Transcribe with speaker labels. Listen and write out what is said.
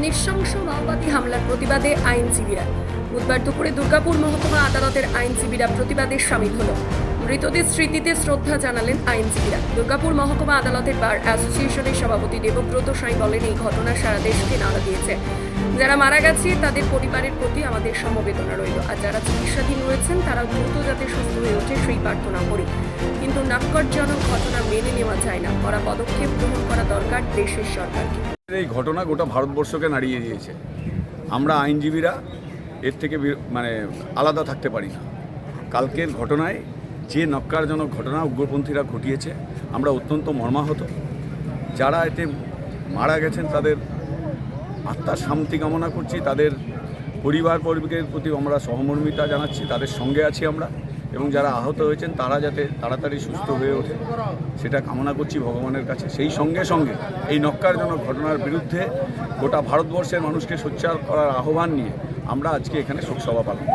Speaker 1: নৃশংস মাওবাদী হামলার প্রতিবাদে আইনজীবীরা বুধবার দুপুরে দুর্গাপুর মহকুমা আদালতের আইনজীবীরা প্রতিবাদে সামিল হল। মৃতদের স্মৃতিতে শ্রদ্ধা জানালেন আইনজীবীরা। দুর্গাপুর মহকুমা আদালতের বার অ্যাসোসিয়েশনের সভাপতি দেবব্রত সাই বলেন, এই ঘটনা সারা দেশকে নাড়া দিয়েছে। যারা মারা গেছে, তাদের পরিবারের প্রতি আমাদের সমবেদনা রইল। আর যারা চিকিৎসাধীন রয়েছেন তারা দ্রুত যাতে সুস্থ হয়ে ওঠে সেই প্রার্থনা করি। কিন্তু নাক্করজনক ঘটনা মেনে নেওয়া যায় না। করা পদক্ষেপ গ্রহণ করা দরকার দেশের সরকারকে।
Speaker 2: এই ঘটনা গোটা ভারতবর্ষকে নাড়িয়ে দিয়েছে। আমরা আইনজীবীরা এর থেকে মানে আলাদা থাকতে পারি না। কালকের ঘটনায় যে নক্কারজনক ঘটনা উগ্রপন্থীরা ঘটিয়েছে, আমরা অত্যন্ত মর্মাহত। যারা এতে মারা গেছেন, তাদের আত্মার শান্তি কামনা করছি। তাদের পরিবার পরিবারের প্রতি আমরা সহমর্মিতা জানাচ্ছি। তাদের সঙ্গে আছি আমরা। এবং যারা আহত হয়েছেন, তারা যাতে তাড়াতাড়ি সুস্থ হয়ে ওঠে, সেটা কামনা করছি ভগবানের কাছে সেই সঙ্গে সঙ্গে এই নক্কারজনক ঘটনার বিরুদ্ধে গোটা ভারতবর্ষের মানুষকে সোচ্চার করার আহ্বান নিয়ে আমরা আজকে এখানে শোকসভা পালন।